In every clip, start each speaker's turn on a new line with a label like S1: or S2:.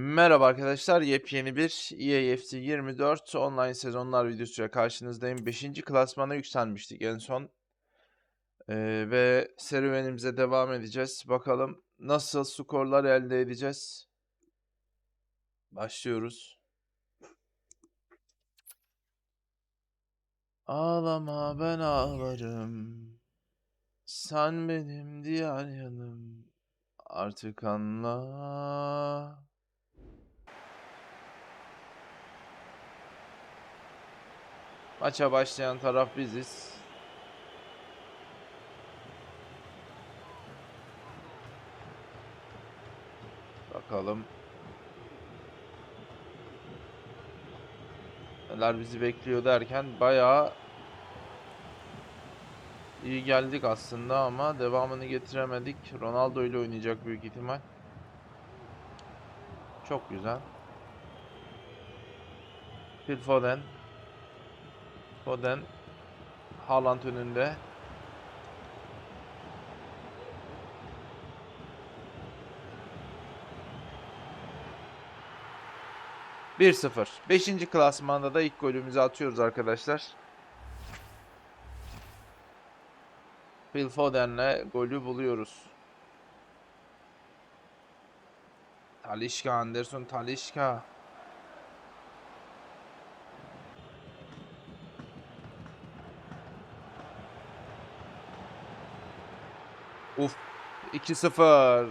S1: Merhaba arkadaşlar, yepyeni bir E EAFC 24 online sezonlar videosuyla karşınızdayım. 5. klasmana yükselmiştik en son. Ee, ve serüvenimize devam edeceğiz. Bakalım nasıl skorlar elde edeceğiz. Başlıyoruz. Ağlama ben ağlarım. Sen benim diğer yanım. Artık anla. Maça başlayan taraf biziz. Bakalım. Neler bizi bekliyor derken bayağı iyi geldik aslında ama devamını getiremedik. Ronaldo ile oynayacak büyük ihtimal. Çok güzel. Phil Foden. Foden Haaland önünde. Bir sıfır. Beşinci klasmanda da ilk golümüzü atıyoruz arkadaşlar. Phil Foden'le golü buluyoruz. Talişka, Anderson Talişka. Uf. 2-0.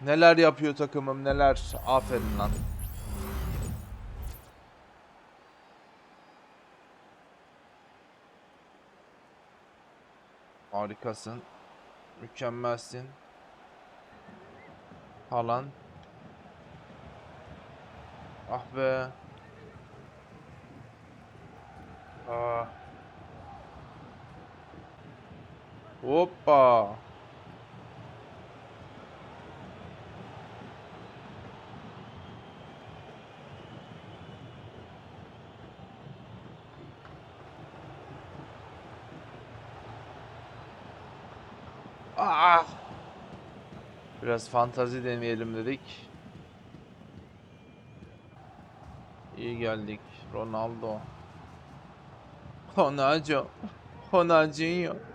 S1: Neler yapıyor takımım neler. Aferin lan. Harikasın. Mükemmelsin. Haaland. Ah be. Hoppa. Ah. Biraz fantazi deneyelim dedik. İyi geldik. Ronaldo. Ronaldo. Ronaldinho.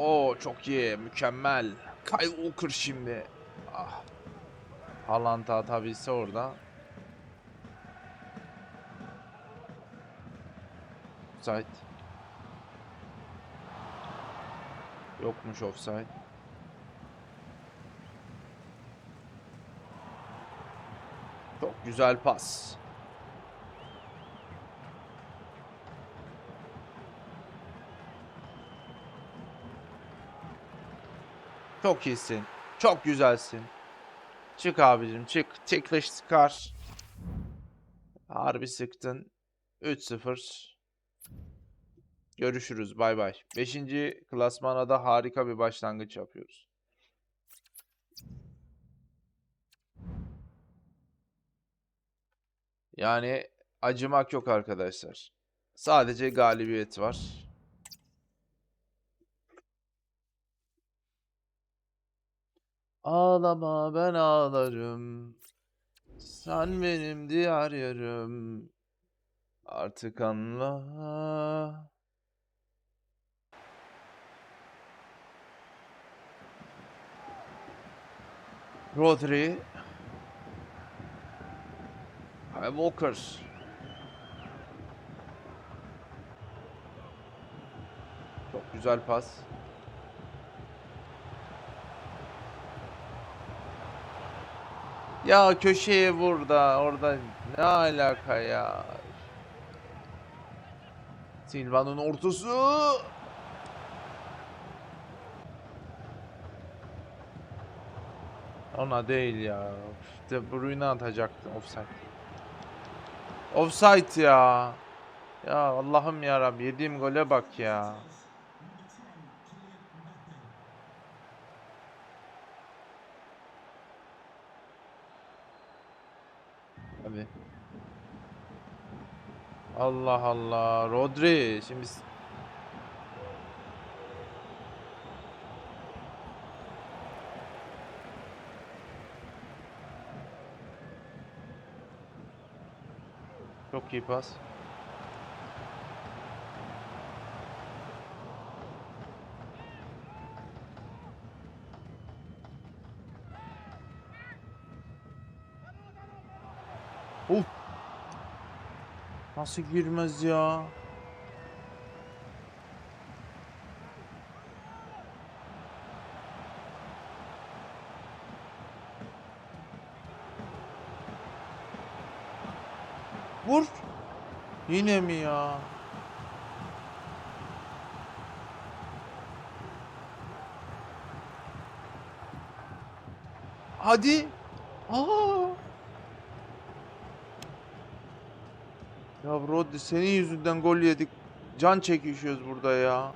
S1: Oo çok iyi, mükemmel. Kyle Walker şimdi. Ah. Haaland atabilse orada. Offside. Yokmuş offside. Çok güzel pas. Çok iyisin. Çok güzelsin. Çık abicim çık. Ticklish sıkar. Harbi sıktın. 3-0. Görüşürüz. Bay bay. 5. klasmana da harika bir başlangıç yapıyoruz. Yani acımak yok arkadaşlar. Sadece galibiyet var. Ağlama ben ağlarım. Sen benim diğer yarım. Artık anla. Rodri. Kyle Walker. Çok güzel pas. Ya köşeye vur da orada ne alaka ya? Silva'nın ortası. Ona değil ya. De Bruyne atacaktı offside. Offside ya. Ya Allah'ım ya Rabbi yediğim gole bak ya. Tabi. Allah Allah. Rodri. Şimdi Çok iyi pas. Nasıl girmez ya? Vur. Yine mi ya? Hadi. Aa. Ya Rodri senin yüzünden gol yedik. Can çekişiyoruz burada ya.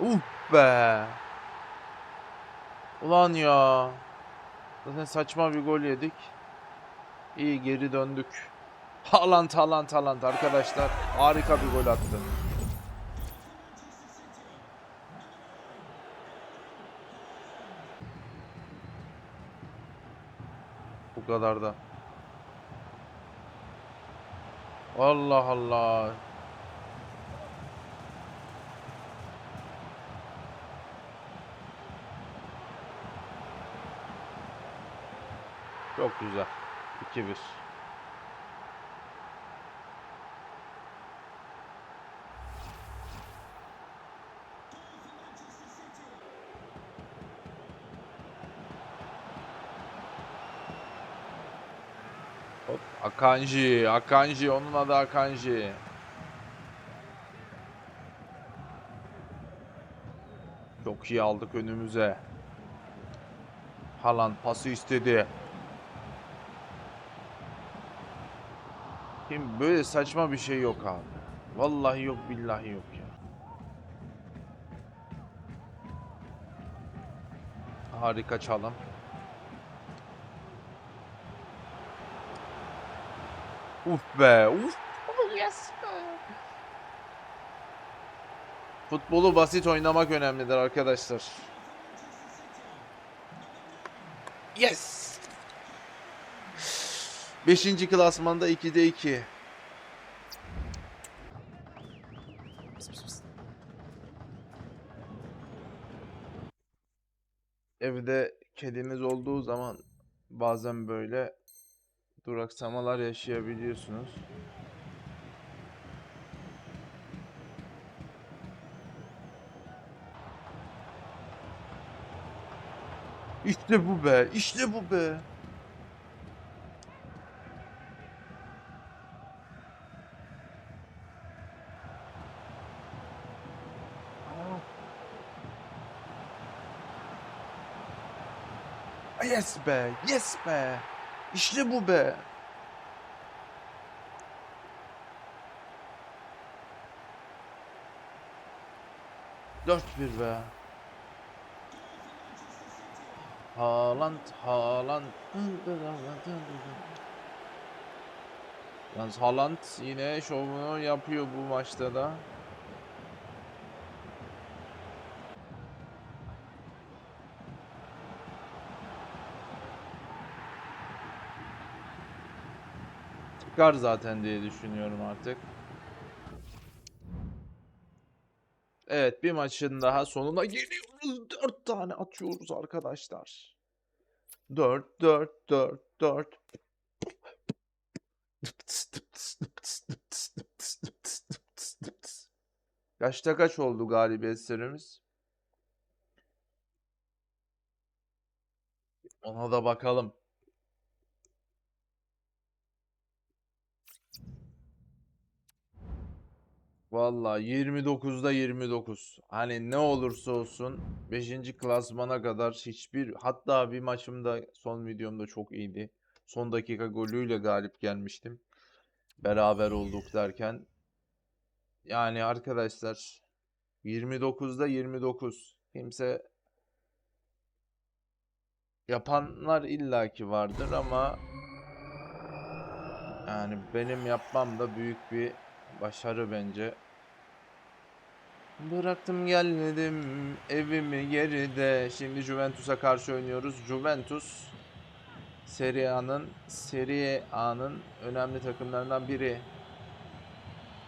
S1: Uf be. Ulan ya. Zaten saçma bir gol yedik. İyi geri döndük. Haaland Haaland Haaland arkadaşlar. Harika bir gol attı. Bu kadar da. Allah Allah. Çok güzel. 2-1. Akanji, Akanji, onun adı Akanji. Çok iyi aldık önümüze. Haaland pası istedi. Şimdi böyle saçma bir şey yok abi. Vallahi yok billahi yok ya. Harika çalım. Uf be, uf. Yes Futbolu basit oynamak önemlidir arkadaşlar. Yes. Beşinci klasmanda 2'de 2. Evde kediniz olduğu zaman bazen böyle duraksamalar yaşayabiliyorsunuz. İşte bu be, işte bu be. Yes be, yes be. İşte bu be. Dört bir be. Haaland, Haaland. Yalnız Haaland yine şovunu yapıyor bu maçta da. Çıkar zaten diye düşünüyorum artık. Evet bir maçın daha sonuna geliyoruz. 4 tane atıyoruz arkadaşlar. 4 4 4 4. Kaçta kaç oldu galibiyet serimiz? Ona da bakalım. Vallahi 29'da 29. Hani ne olursa olsun 5. klasmana kadar hiçbir hatta bir maçımda son videomda çok iyiydi. Son dakika golüyle galip gelmiştim. Beraber olduk derken. Yani arkadaşlar 29'da 29. Kimse yapanlar illaki vardır ama yani benim yapmam da büyük bir başarı bence. Bıraktım geldim evimi geride. Şimdi Juventus'a karşı oynuyoruz. Juventus Serie A'nın Serie A'nın önemli takımlarından biri.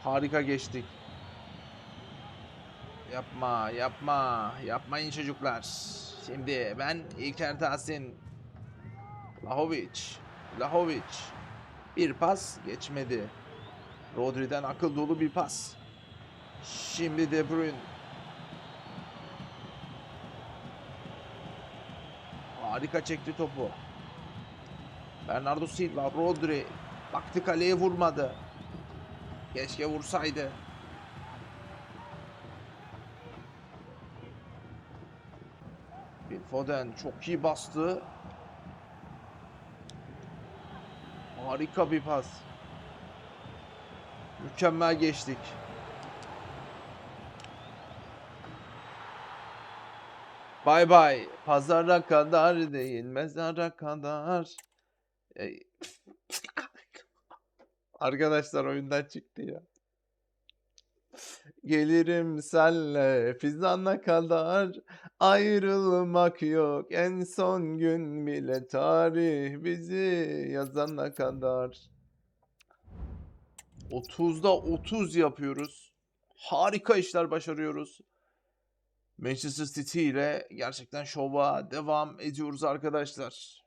S1: Harika geçtik. Yapma, yapma, yapmayın çocuklar. Şimdi ben İlker Tahsin, Lahovic, Lahovic. Bir pas geçmedi. Rodri'den akıl dolu bir pas. Şimdi De Bruyne. Harika çekti topu. Bernardo Silva, Rodri. Baktı kaleye vurmadı. Keşke vursaydı. Phil Foden çok iyi bastı. Harika bir pas. Mükemmel geçtik. Bay bay. Pazara kadar değil, mezara kadar. Arkadaşlar oyundan çıktı ya. Gelirim senle fizana kadar ayrılmak yok en son gün bile tarih bizi yazana kadar. 30'da 30 yapıyoruz. Harika işler başarıyoruz. Manchester City ile gerçekten şova devam ediyoruz arkadaşlar.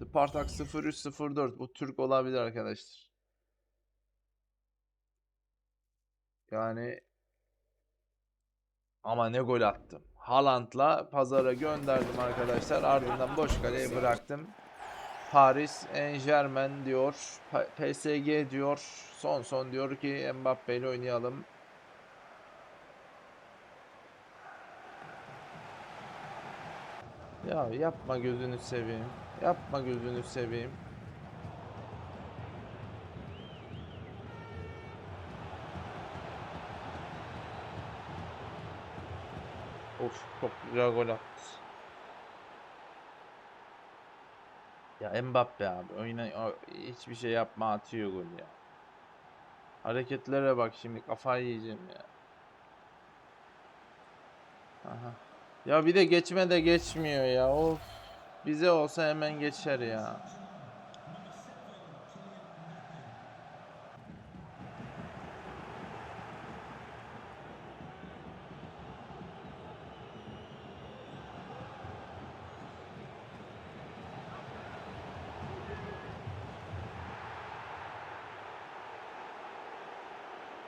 S1: Spartak 0304 bu Türk olabilir arkadaşlar. Yani ama ne gol attım. Haaland'la pazara gönderdim arkadaşlar. Ardından boş kaleye bıraktım. Paris Saint-Germain diyor. Pa- PSG diyor. Son son diyor ki Mbappe ile oynayalım. Ya yapma gözünü seveyim. Yapma gözünü seveyim. Of çok güzel gol attı. Ya Mbappe abi oyuna hiçbir şey yapma atıyor gol ya. Hareketlere bak şimdi kafayı yiyeceğim ya. Aha. Ya bir de geçme de geçmiyor ya. Of. Bize olsa hemen geçer ya.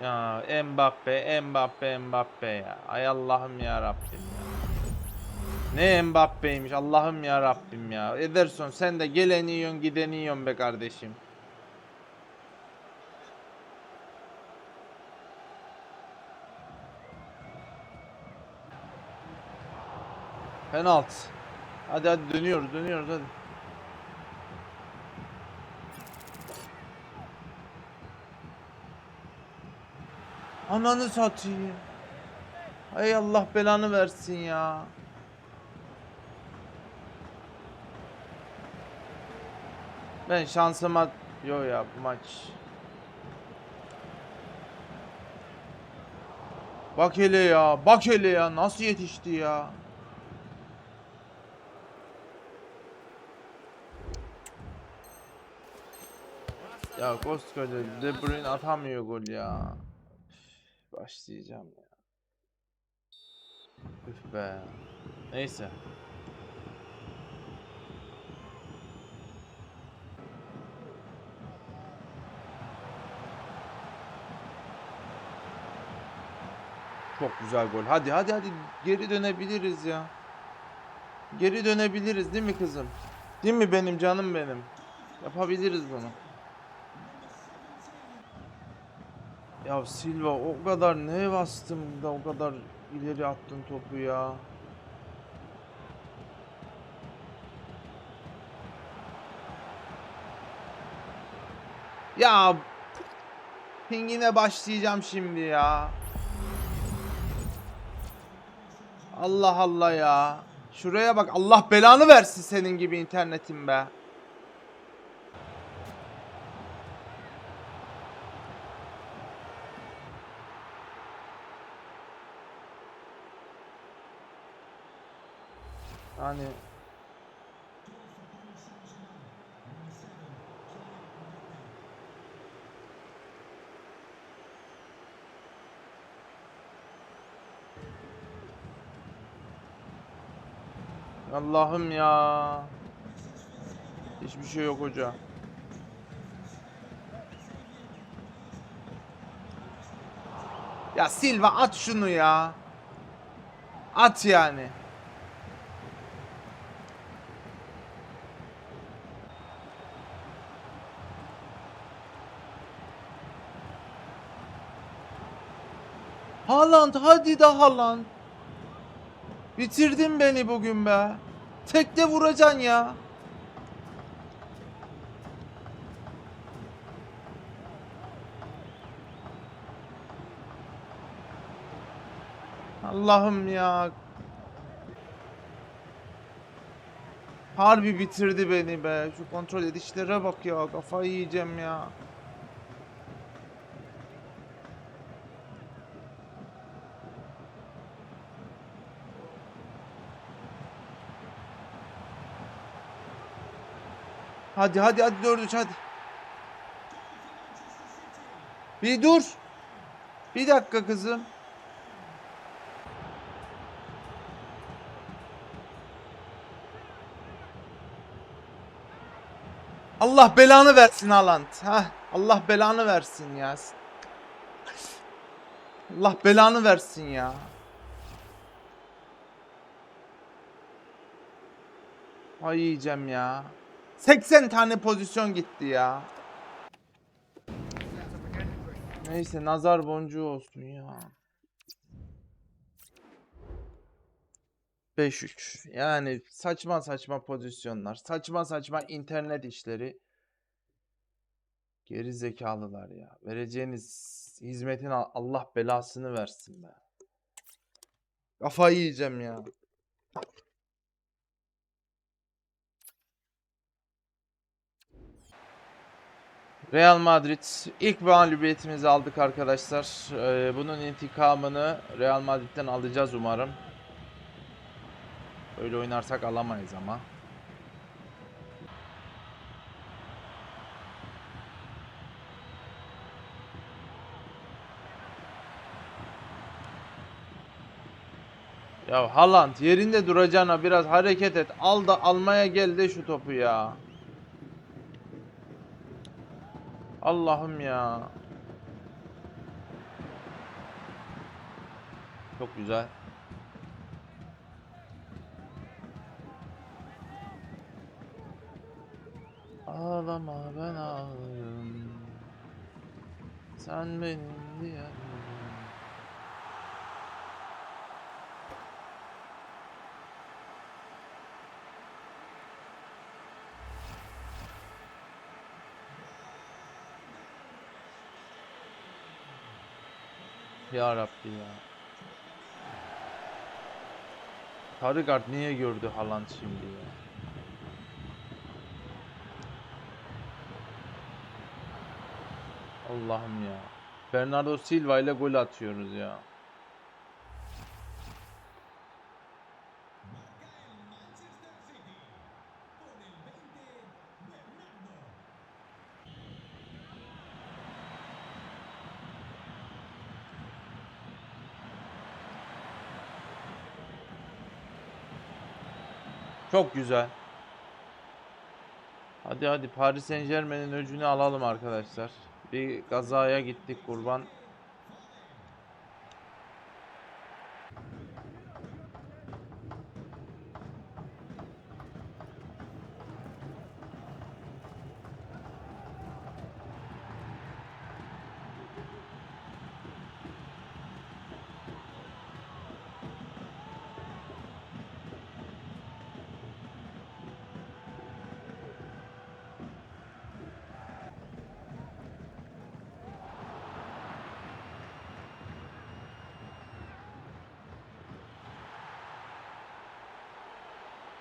S1: Ya Mbappe, Mbappe, Mbappe ya. Ay Allah'ım ya Rabbim ya. Ne Mbappe'ymiş Allah'ım ya Rabbim ya. Ederson sen de geleni yiyorsun gideni yiyorsun be kardeşim. Penaltı. Hadi hadi dönüyoruz dönüyoruz hadi. Ananı satayım. Hay Allah belanı versin ya. Ben şansıma yo ya bu maç. Bak hele ya, bak hele ya nasıl yetişti ya. Ya koskoca De Bruyne atamıyor gol ya. Başlayacağım ya. Üf be. Neyse. Çok güzel gol. Hadi hadi hadi geri dönebiliriz ya. Geri dönebiliriz değil mi kızım? Değil mi benim canım benim? Yapabiliriz bunu. Ya Silva o kadar ne bastım da o kadar ileri attın topu ya. Ya pingine başlayacağım şimdi ya. Allah Allah ya. Şuraya bak Allah belanı versin senin gibi internetin be. Yani Allah'ım ya. Hiçbir şey yok hoca. Ya Silva at şunu ya. At yani. Haaland hadi de Haaland. Bitirdin beni bugün be. Tekte vuracaksın ya. Allah'ım ya. Harbi bitirdi beni be. Şu kontrol edişlere bak ya. Kafayı yiyeceğim ya. Hadi hadi hadi dört üç hadi. Bir dur. Bir dakika kızım. Allah belanı versin Haaland. Ha, Allah belanı versin ya. Allah belanı versin ya. Ay yiyeceğim ya. 80 tane pozisyon gitti ya. Neyse nazar boncuğu olsun ya. 5-3. Yani saçma saçma pozisyonlar. Saçma saçma internet işleri. Geri zekalılar ya. Vereceğiniz hizmetin al- Allah belasını versin be. Kafayı yiyeceğim ya. Real Madrid ilk mağlubiyetimizi aldık arkadaşlar. Ee, bunun intikamını Real Madrid'den alacağız umarım. Öyle oynarsak alamayız ama. Ya Haaland yerinde duracağına biraz hareket et. Al da almaya gel de şu topu ya. Allah'ım ya. Çok güzel. Ağlama ben ağlarım. Sen benim diğer Ya Rabbi ya. Sarı kart niye gördü Haaland şimdi ya? Allah'ım ya. Bernardo Silva ile gol atıyoruz ya. Çok güzel. Hadi hadi Paris Saint-Germain'in öcünü alalım arkadaşlar. Bir kazaya gittik kurban.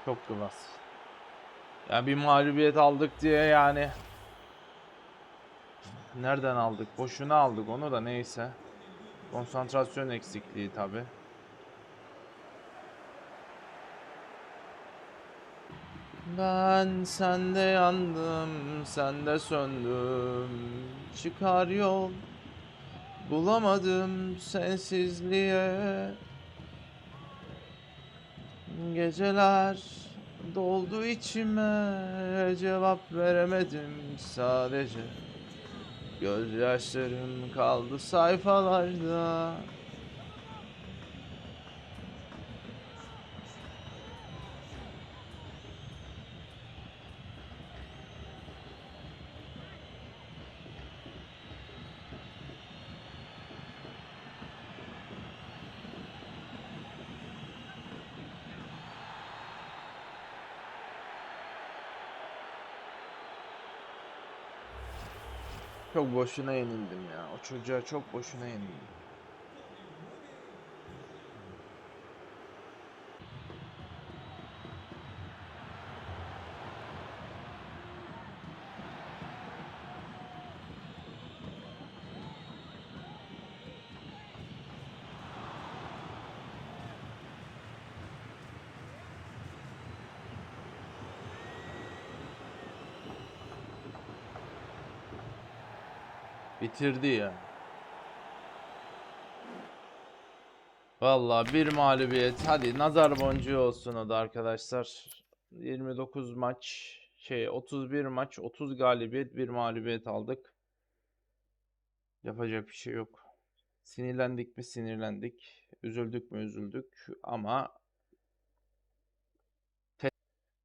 S1: Çok klas. Ya bir mağlubiyet aldık diye yani. Nereden aldık? Boşuna aldık onu da neyse. Konsantrasyon eksikliği tabi. Ben sende yandım, sende söndüm. Çıkar yol bulamadım sensizliğe. Geceler doldu içime, cevap veremedim sadece. Gözyaşlarım kaldı sayfalarda. Çok boşuna yenildim ya. O çocuğa çok boşuna yenildim. Bitirdi ya. Vallahi bir mağlubiyet. Hadi nazar boncuğu olsun o da arkadaşlar. 29 maç şey 31 maç 30 galibiyet bir mağlubiyet aldık. Yapacak bir şey yok. Sinirlendik mi sinirlendik. Üzüldük mü üzüldük ama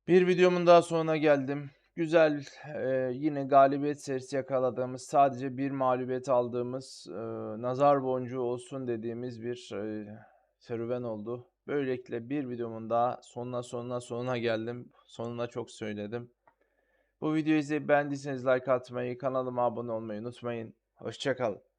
S1: bir videomun daha sonuna geldim. Güzel e, yine galibiyet serisi yakaladığımız sadece bir mağlubiyet aldığımız e, nazar boncuğu olsun dediğimiz bir e, serüven oldu. Böylelikle bir videomun daha sonuna sonuna sonuna geldim. Sonuna çok söyledim. Bu videoyu izleyip beğendiyseniz like atmayı, kanalıma abone olmayı unutmayın. Hoşçakalın.